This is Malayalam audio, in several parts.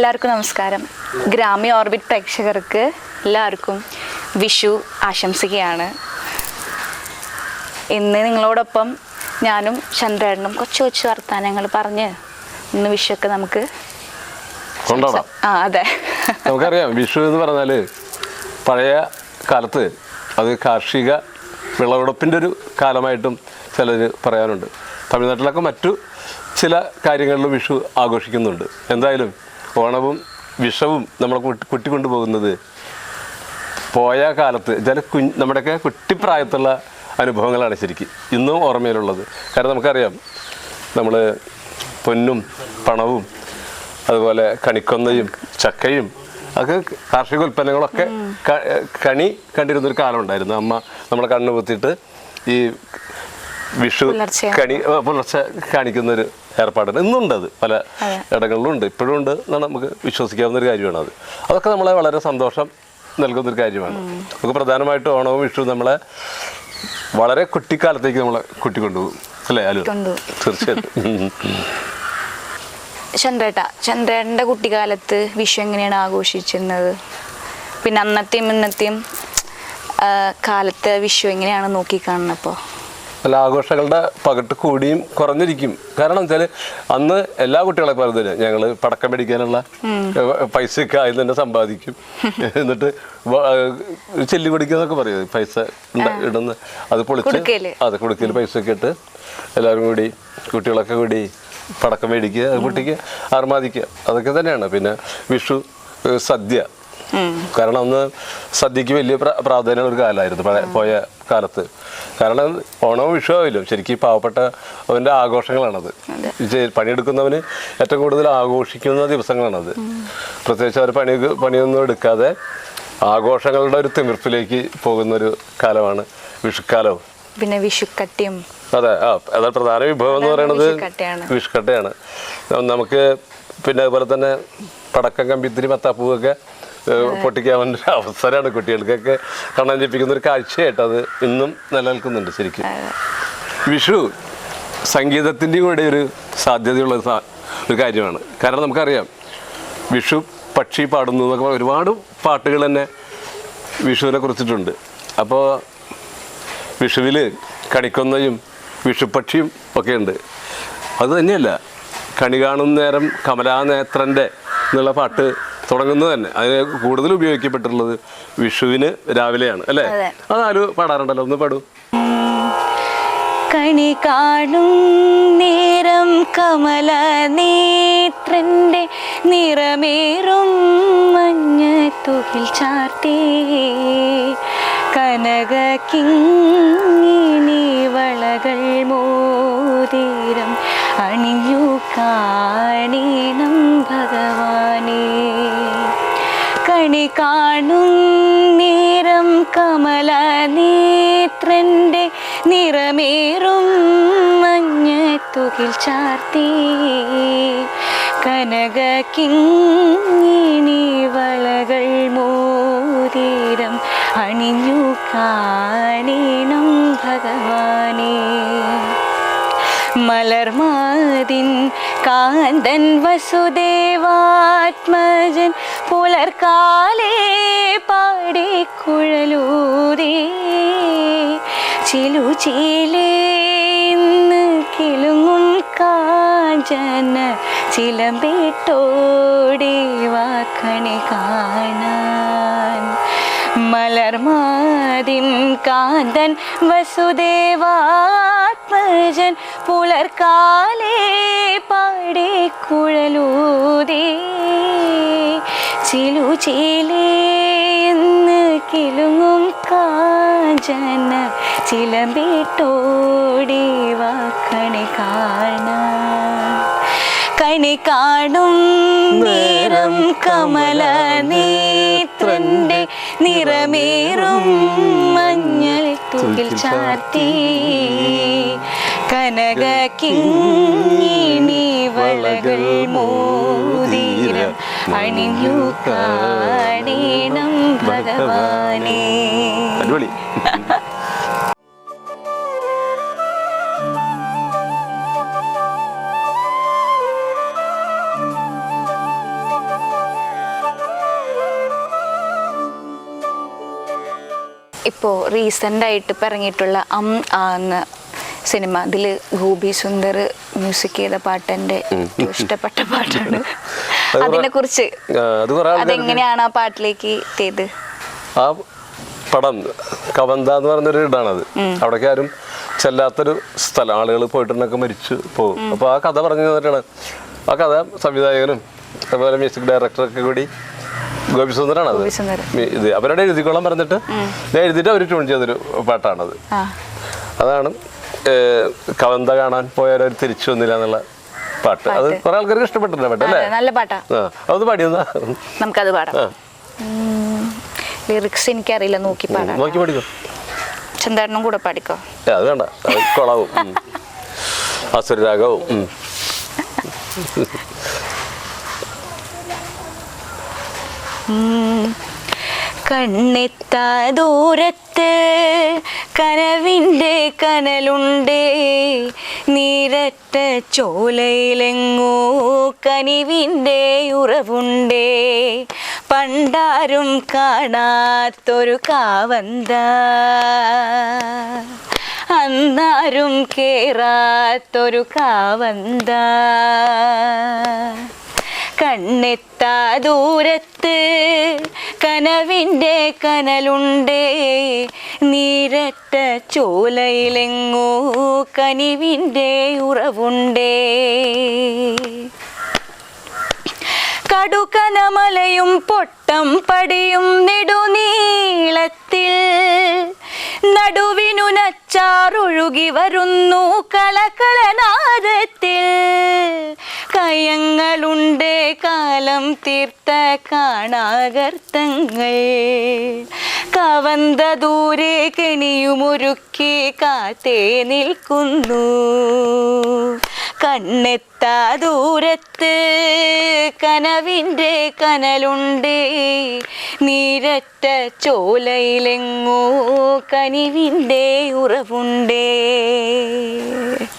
എല്ലാവർക്കും നമസ്കാരം. ഗ്രാമ്യ ഓർബിറ്റ് പ്രേക്ഷകർക്ക് എല്ലാവർക്കും വിഷു ആശംസിക്കുകയാണ് ഇന്ന് നിങ്ങളോടൊപ്പം ഞാനും ചന്ദ്രേടനും കൊച്ചു കൊച്ചു വർത്തമാനങ്ങൾ പറഞ്ഞ് ഇന്ന് വിഷുവൊക്കെ നമുക്ക് ആ അതെ. നമുക്കറിയാം വിഷു എന്ന് പറഞ്ഞാൽ പഴയ കാലത്ത് അത് കാർഷിക വിളവെടുപ്പിന്റെ ഒരു കാലമായിട്ടും ചിലർ പറയാനുണ്ട് തമിഴ്നാട്ടിലൊക്കെ മറ്റു ചില കാര്യങ്ങളിലും വിഷു ആഘോഷിക്കുന്നുണ്ട്. എന്തായാലും ഓണവും വിഷവും നമ്മളെ കുട്ടി കൊണ്ടുപോകുന്നത് പോകുന്നത് പോയ കാലത്ത് ചില കു നമ്മുടെയൊക്കെ കുട്ടിപ്രായത്തുള്ള അനുഭവങ്ങളാണ് ശരിക്കും. ഇന്നും ഓർമ്മയിലുള്ളത്. കാരണം നമുക്കറിയാം നമ്മൾ പൊന്നും പണവും അതുപോലെ കണിക്കൊന്നയും ചക്കയും ഒക്കെ കാർഷിക ഉൽപ്പന്നങ്ങളൊക്കെ കണി കണ്ടിരുന്നൊരു കാലം ഉണ്ടായിരുന്നു അമ്മ നമ്മളെ കണ്ണ് കുത്തിയിട്ട് ഈ വിഷു കണി പുലർച്ചെ കാണിക്കുന്ന ഒരു ഏർപ്പാടാണ്. ഇന്നുണ്ട് അത് പല. ഇടങ്ങളിലും ഉണ്ട് ഇപ്പോഴും ഉണ്ട് എന്നാണ് നമുക്ക് വിശ്വസിക്കാവുന്ന ഒരു കാര്യമാണ് അത്. അതൊക്കെ നമ്മളെ വളരെ സന്തോഷം നൽകുന്ന ഒരു കാര്യമാണ് നമുക്ക് പ്രധാനമായിട്ടും ഓണവും വിഷു നമ്മളെ വളരെ കുട്ടിക്കാലത്തേക്ക് നമ്മളെ കുട്ടി കൊണ്ടുപോകും അല്ലേ അലു. തീർച്ചയായിട്ടും. ചന്ദ്രേട്ട ചന്ദ്രേട്ടന്റെ കുട്ടിക്കാലത്ത് വിഷു എങ്ങനെയാണ് ആഘോഷിച്ചിരുന്നത്? പിന്നെ അന്നത്തെയും ഇന്നത്തെയും കാലത്ത് വിഷു എങ്ങനെയാണ് നോക്കിക്കാണുന്നത് അപ്പോൾ അല്ല ആഘോഷങ്ങളുടെ പകട്ട് കൂടിയും കുറഞ്ഞിരിക്കും. കാരണം വെച്ചാൽ അന്ന് എല്ലാ കുട്ടികളെ പറഞ്ഞത് ഞങ്ങൾ പടക്കം മേടിക്കാനുള്ള പൈസയൊക്കെ ആയി തന്നെ സമ്പാദിക്കും. എന്നിട്ട് ചെല്ലി പിടിക്കുന്നൊക്കെ പറയും. പൈസ ഇടുന്ന അത് പൊളിച്ച് അത് കൊടുക്കൽ പൈസ ഒക്കെ ഇട്ട് എല്ലാവരും കൂടി കുട്ടികളൊക്കെ കൂടി പടക്കം മേടിക്കുക കുട്ടിക്ക് ആർമാദിക്കുക. അതൊക്കെ തന്നെയാണ്. പിന്നെ വിഷു സദ്യ കാരണം അന്ന് സദ്യക്ക് വലിയ പ്രാധാന്യമുള്ള ഒരു കാലമായിരുന്നു പഴയ പോയ കാലത്ത്. കാരണം ഓണവും വിഷു ആവില്ല ശരിക്കും പാവപ്പെട്ട അവന്റെ ആഘോഷങ്ങളാണത്. പണിയെടുക്കുന്നവന് ഏറ്റവും കൂടുതൽ ആഘോഷിക്കുന്ന ദിവസങ്ങളാണത്. പ്രത്യേകിച്ച് അവർ പണി പണിയൊന്നും എടുക്കാതെ ആഘോഷങ്ങളുടെ ഒരു തിമിർപ്പിലേക്ക് പോകുന്ന ഒരു കാലമാണ് വിഷുക്കാലവും. പിന്നെ വിഷുക്കട്ടിയും. അതെ ആ അതാണ് പ്രധാന വിഭവം എന്ന് പറയുന്നത്. വിഷുക്കട്ടയാണ്. നമുക്ക് പിന്നെ അതുപോലെ തന്നെ പടക്കം കമ്പിത്തിരി മത്താപ്പൂവൊക്കെ പൊട്ടിക്കാവുന്ന ഒരു അവസരമാണ് കുട്ടികൾക്കൊക്കെ കാണാൻ ജപിക്കുന്ന ഒരു കാഴ്ചയായിട്ട് അത് ഇന്നും നിലനിൽക്കുന്നുണ്ട് ശരിക്കും. വിഷു സംഗീതത്തിന്റെയും കൂടെ ഒരു സാധ്യതയുള്ള ഒരു കാര്യമാണ്. കാരണം നമുക്കറിയാം വിഷു പക്ഷി പാടുന്നു എന്നൊക്കെ ഒരുപാട് പാട്ടുകൾ തന്നെ വിഷുവിനെ കുറിച്ചിട്ടുണ്ട്. അപ്പോൾ വിഷുവിൽ കണിക്കൊന്നയും വിഷുപക്ഷിയും ഒക്കെ ഉണ്ട്. അത് തന്നെയല്ല കണി കാണുന്ന നേരം കമലാനേത്രന്റെ എന്നുള്ള പാട്ട് തുടങ്ങുന്നത് തന്നെ. അതിന് കൂടുതൽ ഉപയോഗിക്കപ്പെട്ടിട്ടുള്ളത് വിഷുവിന് രാവിലെയാണ് അല്ലേ? അതാലും അതാരും പാടാറുണ്ടല്ലോ ഒന്ന് പാടൂ. കണി കാണും നേരം കമല നേത്രന്റെ നിറമേറും മഞ്ഞ തുകിൽ ചാർത്തി. കനക കിങ്ങിനി വളകൾ മോതിരം അണിയു കാണീണം ഭഗവാനേ. കണി കാണും നേരം കമല നേത്രന്റെ നിറമേറും മഞ്ഞ തുകിൽ ചാർത്തി. കനക കിങ്ങിനി വളകൾ മോതിരം അണിഞ്ഞു കാണീണം ഭഗവാനേ. മലർമാതിൻ കാന്തൻ വസുദേവാത്മജൻ പുലർക്കാലേ പാടിക്കുഴലൂരേ ചിലു ചിലേന്ന് കിളുങ്ങും കാഞ്ചന. ചിലമ്പിട്ടോടി വാക്കണി കാണാൻ. മലർമാതിൻ കാന്തൻ വസുദേവാത്മജൻ പുലർക്കാലേ പാടിക്കുഴലൂതേ ചിലു ചീലേന്ന് കിളുങ്ങും കാഞ്ചന ചിലമ്പേട്ടോടെ വാക്കണി കാണാൻ കണി കാണും നേരം കമല നേത്രന്റെ നിറമേറും മഞ്ഞൾ തൂക്കിൽ ചാർത്തി. കനക കിങ്ങിണി വളകൾ മോതിരം. അണിഞ്ഞു കാണേണം ഭഗവാനേ അടിപൊളി ഇപ്പോൾ റീസെന്റായിട്ട് ഇപ്പം ഇറങ്ങിയിട്ടുള്ള അം എന്ന സിനിമ അതിൽ ഗോപി സുന്ദർ മ്യൂസിക് ചെയ്ത പാട്ട് എന്റെ ഇഷ്ടപ്പെട്ട പാട്ടാണ് അതിനെ കുറിച്ച് അതെങ്ങനെയാണ് ആ പാട്ടിലേക്ക് എത്തിയത്? ആ പടം കവന്ത എന്ന് പറഞ്ഞൊരു ഇടാണത്. അവിടേക്ക് ആരും ചെല്ലാത്തൊരു സ്ഥലം. ആളുകൾ പോയിട്ടുണ്ടൊക്കെ മരിച്ചു പോകും. അപ്പോൾ ആ കഥ പറഞ്ഞു തന്നിട്ടാണ്. ആ കഥ സംവിധായകനും അതുപോലെ മ്യൂസിക് ഡയറക്ടറൊക്കെ കൂടി ഗോപിസുന്ദരാണ് അത് ഇത് അവരുടെ എഴുതിക്കോളം പറഞ്ഞിട്ട് ഞാൻ എഴുതിയിട്ട് അവർ ട്യൂൺ ചെയ്തൊരു പാട്ടാണത്. അതാണ് കവന്ത കാണാൻ പോയവർ തിരിച്ചു വന്നില്ല എന്നുള്ള പാട്ട്. അത് കുറെ ആൾക്കാർക്ക് ഇഷ്ടപ്പെട്ടില്ല പാട്ട് അല്ലേ? നല്ല പാട്ടാ. അത് പാടിയെന്നാ നമുക്കത് പാടാം. ലിറിക്സ് എനിക്കറിയില്ല നോക്കി പാടാം. നോക്കി പാടിക്കോ ചന്ദേട്ടനും കൂടെ പാടിക്കോ? അത് വേണ്ട. കൊളാവും. അസുരരാഗവും ഉം. കണ്ണെത്താ ദൂരത്ത് കനവിന്റെ കനലുണ്ടേ. നീരറ്റ ചോലയിലെങ്ങോ കനിവിന്റെ ഉറവുണ്ടേ. പണ്ടാരും കാണാത്തൊരു കാവന്ത. അന്നാരും കേറാത്തൊരു കാവന്ത. കണ്ണെത്താ ദൂരത്ത്. കനവിന്റെ കനലുണ്ടേ. നീരറ്റ ചോലയിലെങ്ങോ കനിവിന്റെ ഉറവുണ്ടേ. കടുകനമലയും പൊട്ടം പടിയും നെടുനീളത്തിൽ. നടുവിനു നച്ചാറൊഴുകി വരുന്നു കളകളനാദത്തിൽ കയങ്ങളുണ്ട് കാലം തീർത്ത കാണാകർത്തങ്ങൾ. കവന്ത ദൂരെ കെണിയുമൊരുക്കി കാത്തേ നിൽക്കുന്നു. കണ്ണെത്താ ദൂരത്ത് കനവിന്റെ കനലുണ്ട്. നീരറ്റ ചോലയിലെങ്ങോ കനിവിന്റെ ഉറവുണ്ട്.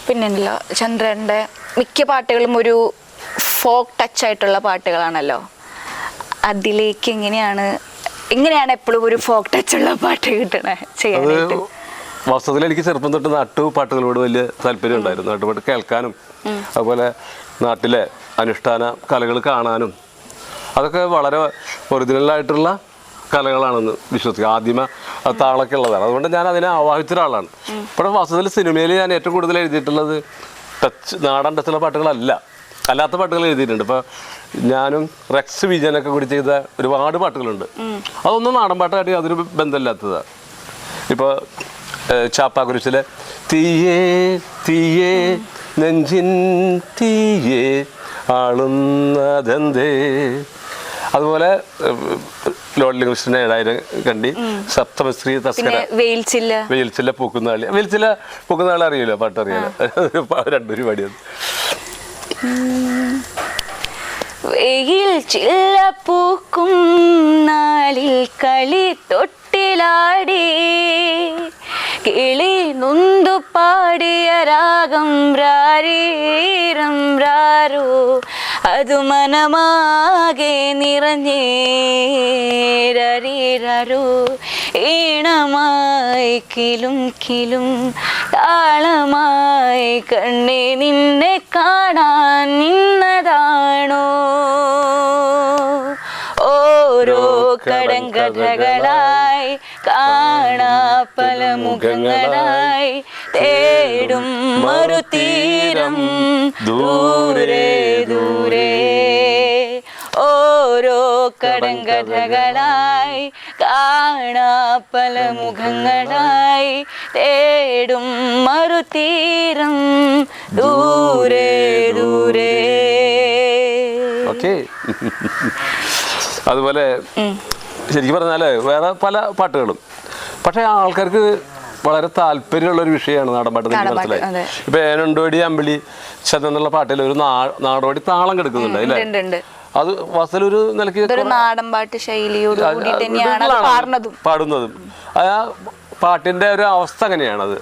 പിന്നെന്തല്ലോ ചന്ദ്രന്റെ മിക്ക പാട്ടുകളും ഒരു ഫോക്ക് ടച്ച് ആയിട്ടുള്ള പാട്ടുകളാണല്ലോ. അതിലേക്ക് എങ്ങനെയാണ് എങ്ങനെയാണ് എപ്പോഴും ഒരു ഫോക്ക് ടച്ച് ഉള്ള പാട്ട് കിട്ടണേ? ചെയ്യാനായിട്ട്. വാസ്തവത്തിൽ എനിക്ക് ചെറുപ്പം തൊട്ട് നാട്ടു പാട്ടുകളോട് വലിയ താല്പര്യം ഉണ്ടായിരുന്നു. നാട്ടുപാട്ട് കേൾക്കാനും അതുപോലെ നാട്ടിലെ അനുഷ്ഠാന കലകൾ കാണാനും അതൊക്കെ വളരെ ഒറിജിനലായിട്ടുള്ള കലകളാണെന്ന് വിശ്വസിക്കുക. ആദ്യമ താളൊക്കെ ഉള്ളതാണ്. അതുകൊണ്ട് ഞാൻ അതിനെ ആവാഹിച്ച ഒരാളാണ്. ഇപ്പോഴും വാസ്തവത്തിൽ സിനിമയിൽ ഞാൻ ഏറ്റവും കൂടുതൽ എഴുതിയിട്ടുള്ളത് ടച്ച് നാടൻ ടച്ചുള്ള പാട്ടുകളല്ല. അല്ലാത്ത പാട്ടുകൾ എഴുതിയിട്ടുണ്ട്. ഇപ്പോൾ ഞാനും റെക്സ് വിജയനൊക്കെ കൂടി ചെയ്ത ഒരുപാട് പാട്ടുകളുണ്ട്. അതൊന്നും നാടൻ പാട്ടായിട്ട് യാതൊരു ബന്ധമില്ലാത്തതാണ്. ഇപ്പോൾ ചാപ്പാക്കുരിശിലെ തീയേ തീയേ നെഞ്ചിൻ തീയേ ആളുന്നതെന്തേ? അതുപോലെ ലോഡ്ലി കൃഷ്ണൻ ഏഴായിരം കണ്ടി. സപ്തമശ്രീ തസ്കര. വെയിൽച്ചില്ല പൂക്കുന്നാളി വെയിൽച്ചില്ല പൂക്കുന്നാളി അറിയില്ല? പാട്ടറിയില്ല രണ്ടൊരു പാടിയത് വെയിൽ ചില്ല പൂക്കും നാളിൽ കളി തൊട്ടിലാടി കിളി നൊന്തു പാടിയ രാഗം രാരീരം രാരോ. അതു മനമാകെ നിറഞ്ഞേരീരൂ ഈണമായി കിലും കിലും താളമായി കണ്ണേ നിന്നെ കാണാൻ നിന്നതാണോ? ഓരോ കടങ്കഥകളായി കാണാ പല മുഖങ്ങളായി തേടും മറുതീരം ദൂരെ ദൂരെ. ഓരോ കടങ്കഥകളായി കാണാ പല മുഖങ്ങളായി തേടും മറുതീരം ദൂരെ. ദൂരെ. ഓക്കെ. അതുപോലെ ശരിക്കും പറഞ്ഞാൽ വേറെ പല പാട്ടുകളും. പക്ഷേ ആൾക്കാർക്ക് വളരെ താല്പര്യമുള്ള ഒരു വിഷയമാണ് നാടൻപാട്ട് എനിക്ക് മനസ്സിലായി. ഇപ്പൊ ഏനണ്ടോടി അമ്പിളി എന്നുള്ള പാട്ടിൽ ഒരു നാടോടി താളം കിടക്കുന്നുണ്ട് അല്ലേ. അത് വസലൊരു നിലയ്ക്ക് ശൈലിയോട് പാടുന്നതും. ആ പാട്ടിന്റെ ഒരു അവസ്ഥ അങ്ങനെയാണത്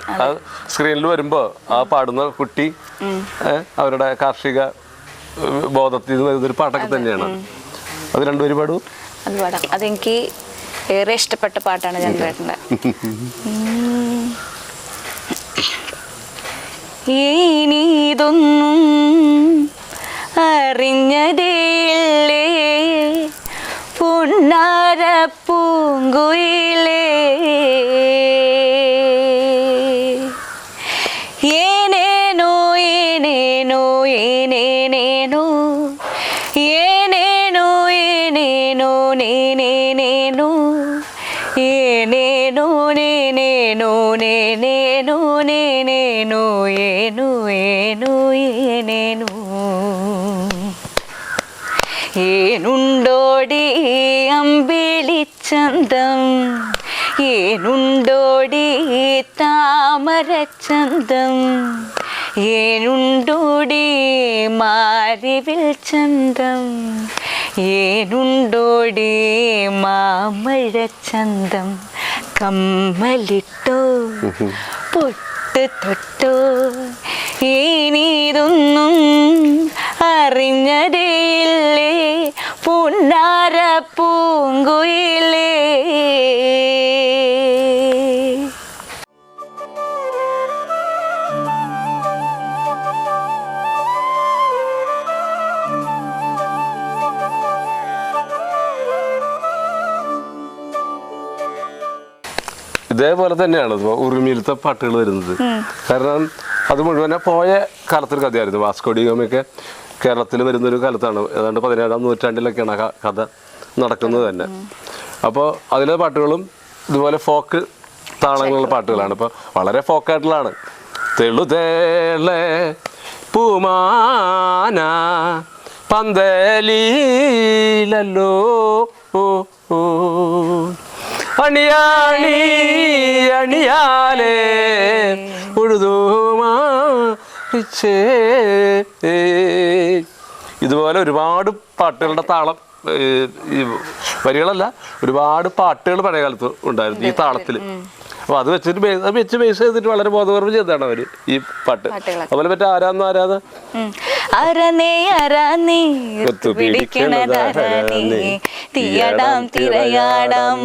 സ്ക്രീനിൽ വരുമ്പോ ആ പാടുന്ന കുട്ടി അവരുടെ കാർഷിക ബോധത്തിൽ നിന്ന് ഇതൊരു പാട്ടൊക്കെ തന്നെയാണ് അത് രണ്ടുപേരും പാടും അത് പാടാം അതെനിക്ക് ഏറെ ഇഷ്ടപ്പെട്ട പാട്ടാണ് ഞാൻ ചന്ദ്രേട്ടന്റെ ഇനിതൊന്നും അറിഞ്ഞതേയില്ലേ പുണ്ണാര പൂങ്കുയിലേ ഏനേനോ ഏനേനോ ഏനേനേനോ ഏ నేను నేనే నేను ఏ నేను నేనేను నేనేను నేనేను ఏను ఏను ఏ నేను ഏനുണ്ടോടി അമ്പിളിച്ചന്തം ഏനുണ്ടോടി താമരച്ചന്തം ഏനുണ്ടോടി മാരിവിൽ ചന്തം ഏനുണ്ടോടി മാമഴച്ചന്തം കമ്മലിട്ടോ? പൊട്ട് തൊട്ടോ? ഇനിതൊന്നും അറിഞ്ഞതേയില്ലേ പുന്നാര പൂങ്കുയിലേ? ഇതേപോലെ തന്നെയാണ് ഉറുമിയിലത്തെ പാട്ടുകൾ വരുന്നത്. കാരണം അത് മുഴുവൻ പോയ കാലത്തൊരു കഥയായിരുന്നു. വാസ്കോഡി ഗാമയൊക്കെ കേരളത്തിൽ വരുന്നൊരു കാലത്താണ്. ഏതാണ്ട് പതിനേഴാം നൂറ്റാണ്ടിലൊക്കെയാണ് ആ കഥ നടക്കുന്നത് തന്നെ. അപ്പോൾ അതിലെ പാട്ടുകളും ഇതുപോലെ ഫോക്ക് താളങ്ങളുള്ള പാട്ടുകളാണ്. ഇപ്പോൾ വളരെ ഫോക്കായിട്ടുള്ളതാണ്. തെളുതേളെ പൂമാന പന്തലീലല്ലോ. ഓ ഓ. അണിയാണി അണിയാലേ ഉഴുതുമാ ഇതുപോലെ ഒരുപാട് പാട്ടുകളുടെ താളം ഈ വരികളല്ല ഒരുപാട് പാട്ടുകൾ പഴയ കാലത്ത് ഉണ്ടായിരുന്നു ഈ താളത്തിൽ അപ്പോൾ അത് വെച്ചിട്ട് ബേസ് അത് വെച്ച് ബേസ് ചെയ്തിട്ട് വളരെ ബോധപൂർവം ചെയ്തതാണ് അവർ ഈ പാട്ട്. അതുപോലെ മറ്റേ ആരാന്ന് തീയടാം തിരയാടാം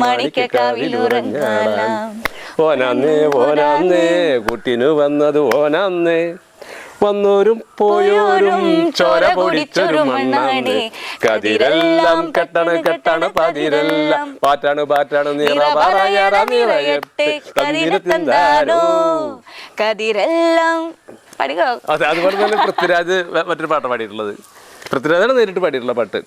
ഓനാന്നേ ഓനാന്നേ കുട്ടിനു വന്നത് ഓനാന്നേ. വന്നോരും പോയോരും ചോര പൊടിച്ചൊരു മണ്ണാണ് കതിരെല്ലാം കെട്ടണ് കെട്ടണ് പതിരെല്ലാം പാറ്റാണ് പാറ്റാണ് നിറ പറയറ നിറയട്ടെ. കതിരത്തന്താനോ കതിരെല്ലാം. അതുപോലെ തന്നെ പൃഥ്വിരാജ് മറ്റൊരു പാട്ട് പാടിയിട്ടുള്ളത്. പൃഥ്വിരാജാണ് നേരിട്ട് പാടിയിട്ടുള്ള പാട്ട്.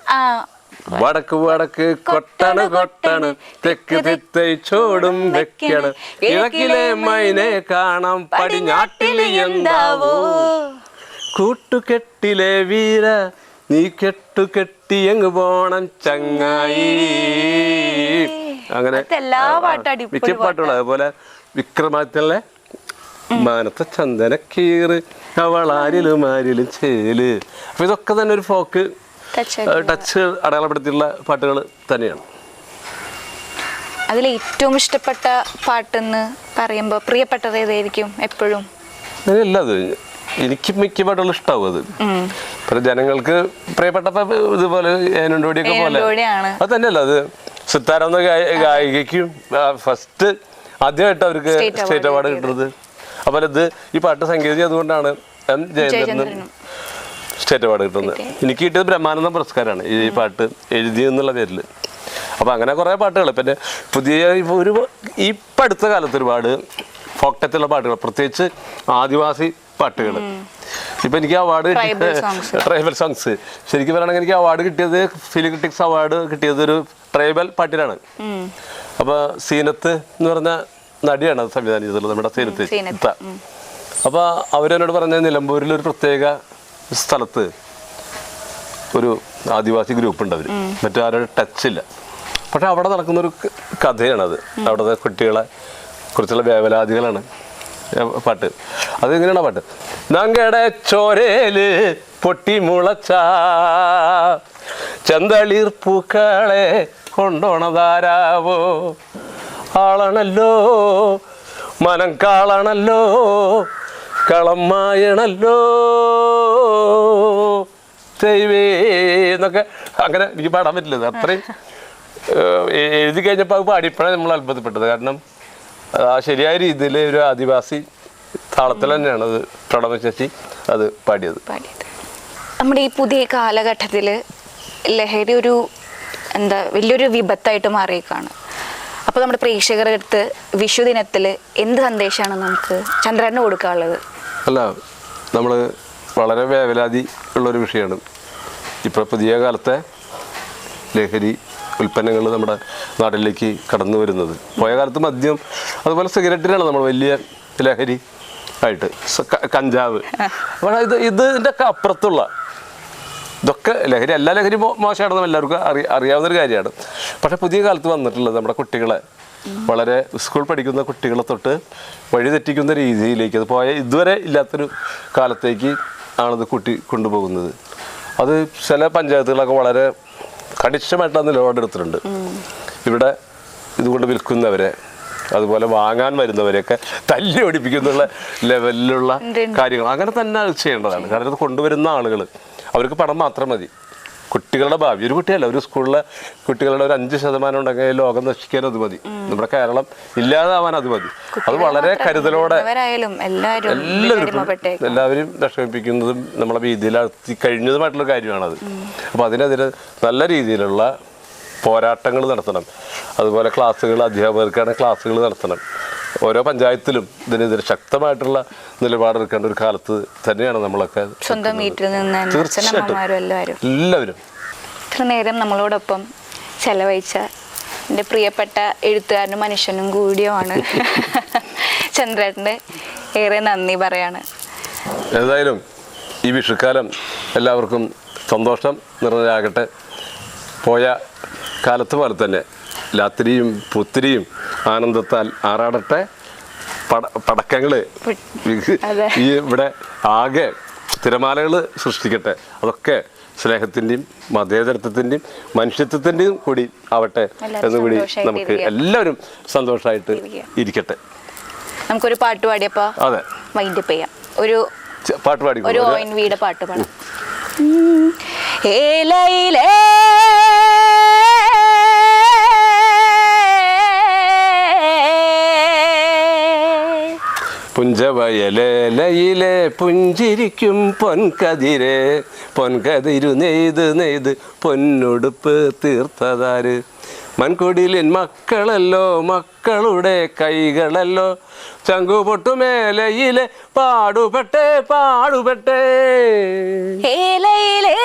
വടക്ക് വടക്ക് കൊട്ടണ് കൊട്ടണ്. തെക്ക് തിത്തൈച്ചോടും വെക്കണ്. കിഴക്കിലെ മൈനെ കാണാം. പടിഞ്ഞാട്ടിൽ എന്താവോ? കൂട്ടുകെട്ടിലെ വീര നീ കെട്ടു കെട്ടി എങ്ങ് പോണം ചങ്ങായി. അങ്ങനെ മിക്ക പാട്ടുകൾ അതുപോലെ വിക്രമാദിത്യനിലെ മാനത്തെ ചന്ദന കീറ് അവളാരിലും ആരിലും ചേൽ. അപ്പൊ ഇതൊക്കെ തന്നെ ഒരു ഫോക്ക് ടച്ച് അടയാളപ്പെടുത്തിയിട്ടുള്ള പാട്ടുകൾ തന്നെയാണ്. അതിൽ ഏറ്റവും ഇഷ്ടപ്പെട്ട പാട്ടെന്ന് പറയുമ്പോൾ പ്രിയപ്പെട്ടത് ഏതായിരിക്കും എപ്പോഴും? അങ്ങനെയല്ല അത് എനിക്ക് മിക്ക പാട്ടുകൾ ഇഷ്ടാവും അത്. പിന്നെ ജനങ്ങൾക്ക് പ്രിയപ്പെട്ട ഇതുപോലെ ഏനോടിയൊക്കെ പോലെ. അത് തന്നെയല്ല അത് സിത്താര എന്ന ഗായ- ഗായികയ്ക്കും ഫസ്റ്റ് ആദ്യമായിട്ട് അവർക്ക് സ്റ്റേറ്റ് അവാർഡ് കിട്ടുന്നത്. അപ്പോൾ ഇത് ഈ പാട്ട് സംഗീതം അതുകൊണ്ടാണ് എം. ജയചന്ദ്രനും. സ്റ്റേറ്റ് അവാർഡ് കിട്ടുന്നത് എനിക്ക് കിട്ടിയത് ബ്രഹ്മാനന്ദം പുരസ്കാരമാണ്. ഈ പാട്ട് എഴുതി എന്നുള്ള പേരിൽ അപ്പോൾ അങ്ങനെ കുറേ പാട്ടുകൾ പിന്നെ പുതിയ ഒരു ഇപ്പം അടുത്ത കാലത്ത് ഒരുപാട് ഫോക്ക് പാട്ടുകൾ പ്രത്യേകിച്ച് ആദിവാസി പാട്ടുകൾ ഇപ്പം എനിക്ക് അവാർഡ്. ട്രൈബൽ സോങ്സ് ശരിക്കും പറയുകയാണെങ്കിൽ എനിക്ക് അവാർഡ് കിട്ടിയത് ഫിലിം ക്രിട്ടിക്സ് അവാർഡ് കിട്ടിയത് ഒരു ട്രൈബൽ പാട്ടിലാണ് അപ്പോൾ സീനത്ത് എന്ന് പറഞ്ഞ നടിയാണ് അത് സംവിധാനം ചെയ്തിട്ടുള്ളത് നമ്മുടെ സീനത്ത്. അപ്പോൾ അവരെന്നോട് പറഞ്ഞ നിലമ്പൂരിൽ ഒരു പ്രത്യേക സ്ഥലത്ത് ഒരു ആദിവാസി ഗ്രൂപ്പ് ഉണ്ട് അവർ മറ്റാരുടെ ടച്ച് ഇല്ല പക്ഷെ അവിടെ നടക്കുന്ന ഒരു കഥയാണ് കഥയാണത് അവിടുത്തെ കുട്ടികളെ കുറിച്ചുള്ള വേവലാദികളാണ് പാട്ട്. അത് എങ്ങനെയാണ് പാട്ട്? നങ്കടെ ചോരേൽ പൊട്ടി മുളച്ച ചെന്തളിർ പൂക്കളെ കൊണ്ടോണതാരാവോ? ആളണല്ലോ മനം കാളണല്ലോ കളം മായണല്ലോ ദൈവേ എന്നൊക്കെ അങ്ങനെ എനിക്ക് പാടാൻ പറ്റില്ല. അത്രയും എഴുതി കഴിഞ്ഞപ്പോൾ അത് പാടിയപ്പോഴാണ് നമ്മൾ അത്ഭുതപ്പെട്ടത്. കാരണം ആ ശരിയായ രീതിയിൽ ഒരു ആദിവാസി താളത്തിൽ തന്നെയാണ് അത് പ്രണവ ശശി അത് പാടിയത്. നമ്മുടെ ഈ പുതിയ കാലഘട്ടത്തിൽ ലഹരി ഒരു എന്താ വലിയൊരു വിപത്തായിട്ട് മാറിയേക്കാണ്. അപ്പോൾ നമ്മുടെ പ്രേക്ഷകരുടെ അടുത്ത് വിഷു ദിനത്തിൽ എന്ത് സന്ദേശമാണ് നമുക്ക് ചന്ദ്രന് കൊടുക്കാനുള്ളത്? അല്ല നമ്മൾ വളരെ വേവലാതി ഉള്ളൊരു വിഷയമാണ്. ഇപ്പോൾ പുതിയ കാലത്തെ ലഹരി ഉൽപ്പന്നങ്ങൾ നമ്മുടെ നാട്ടിലേക്ക് കടന്നു വരുന്നത്. പോയ കാലത്ത് മദ്യം അതുപോലെ സിഗരറ്റിനാണ് നമ്മൾ വലിയ ലഹരി ആയിട്ട്. കഞ്ചാവ്. അപ്പോൾ ഇത് ഇതിന്റെ അപ്പുറത്തുള്ള ഇതൊക്കെ ലഹരി എല്ലാ ലഹരി മോശമാണെന്നും എല്ലാവർക്കും അറി അറിയാവുന്നൊരു കാര്യമാണ്. പക്ഷേ പുതിയ കാലത്ത് വന്നിട്ടുള്ളത് നമ്മുടെ കുട്ടികളെ വളരെ സ്കൂൾ പഠിക്കുന്ന കുട്ടികളെ തൊട്ട് വഴിതെറ്റിക്കുന്ന രീതിയിലേക്ക് അത് പോയ ഇതുവരെ ഇല്ലാത്തൊരു കാലത്തേക്ക് ആണത് കൂട്ടി കൊണ്ടുപോകുന്നത്. അത് ചില പഞ്ചായത്തുകളൊക്കെ വളരെ കണിശമായിട്ടുള്ള നിലപാടെടുത്തിട്ടുണ്ട്. ഇവിടെ ഇതുകൊണ്ട് വിൽക്കുന്നവരെ അതുപോലെ വാങ്ങാൻ വരുന്നവരെയൊക്കെ തല്ലി ഓടിപ്പിക്കുന്ന ലെവലിലുള്ള. കാര്യങ്ങൾ. അങ്ങനെ തന്നെ ചെയ്യേണ്ടതാണ്. കാരണം ഇത് കൊണ്ടുവരുന്ന ആളുകൾ അവർക്ക് പണം മാത്രം മതി. കുട്ടികളുടെ ഭാവി. ഒരു കുട്ടിയല്ല ഒരു സ്കൂളിലെ കുട്ടികളുടെ ഒരു അഞ്ച് ശതമാനം ഉണ്ടെങ്കിൽ ലോകം നശിക്കാൻ അത് മതി. നമ്മുടെ കേരളം ഇല്ലാതാവാൻ അത് മതി. അത് വളരെ കരുതലോടെ എല്ലാവരും എല്ലാവരും വിഷമിപ്പിക്കുന്നതും നമ്മളെ ഭീതിയിലാഴ്ത്തി കഴിഞ്ഞതുമായിട്ടുള്ള കാര്യമാണത്. അപ്പോൾ അതിനെതിരെ നല്ല രീതിയിലുള്ള പോരാട്ടങ്ങൾ നടത്തണം. അതുപോലെ ക്ലാസ്സുകൾ അധ്യാപകർക്കാണ് ക്ലാസ്സുകൾ നടത്തണം. ഓരോ പഞ്ചായത്തിലും ഇതിനെതിരെ ശക്തമായിട്ടുള്ള നിലപാടെടുക്കേണ്ട ഒരു കാലത്ത് തന്നെയാണ് നമ്മളൊക്കെ സ്വന്തം വീട്ടിൽ നിന്ന് തീർച്ചയായിട്ടും. എല്ലാവരും. ഇത്ര നേരം നമ്മളോടൊപ്പം ചെലവഴിച്ച എന്റെ പ്രിയപ്പെട്ട എഴുത്തുകാരനും മനുഷ്യനും കൂടിയുമാണ് ചന്ദ്രേട്ടന്റെ ഏറെ നന്ദി പറയാണ്. ഏതായാലും ഈ വിഷുക്കാലം എല്ലാവർക്കും സന്തോഷം നിറഞ്ഞാകട്ടെ പോയ കാലത്ത് പോലെ തന്നെ രാത്രിയും പുത്തിരിയും ആനന്ദത്താൽ ആറാടട്ടെ. പട പടക്കങ്ങൾ ഈ ഇവിടെ ആകെ തിരമാലകൾ സൃഷ്ടിക്കട്ടെ. അതൊക്കെ സ്നേഹത്തിന്റെയും മതേതരത്വത്തിന്റെയും മനുഷ്യത്വത്തിന്റെയും കൂടി ആവട്ടെ എന്ന് എന്നുകൂടി നമുക്ക് എല്ലാവരും സന്തോഷമായിട്ട് ഇരിക്കട്ടെ. നമുക്കൊരു പാട്ട് പാടിയപ്പോ അതെ. മൈൻഡ് ചെയ്യാം. ഒരു പാട്ട് പാട്ട് ഒരു ഓയിൻ വിയുടെ പാട്ട് പാടാം. ഏലയിലേ പുഞ്ചവയലേലയിലെ പുഞ്ചിരിക്കും പൊൻകതിരെ. പൊൻകതിരു നെയ്ത് നെയ്ത് പൊന്നുടുപ്പ് തീർത്തതാര്? മൺകുടിലിൻ മക്കളല്ലോ മക്കളുടെ കൈകളല്ലോ. ചങ്കുപൊട്ടുമേലയിലെ പാടുപെട്ടെ പാടുപെട്ടേ. ഏലയിലേ.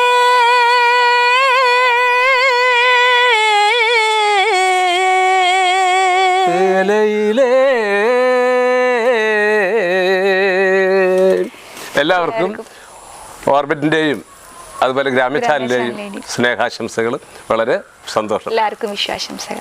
ഏലയിലേ. എല്ലാവർക്കും ഓർബിറ്റിന്റെയും അതുപോലെ ഗ്രാമീണ ചാനലിന്റെയും ചാനലിന്റെയും സ്നേഹാശംസകൾ വളരെ സന്തോഷം. എല്ലാവർക്കും വിശ്വാസംസകൾ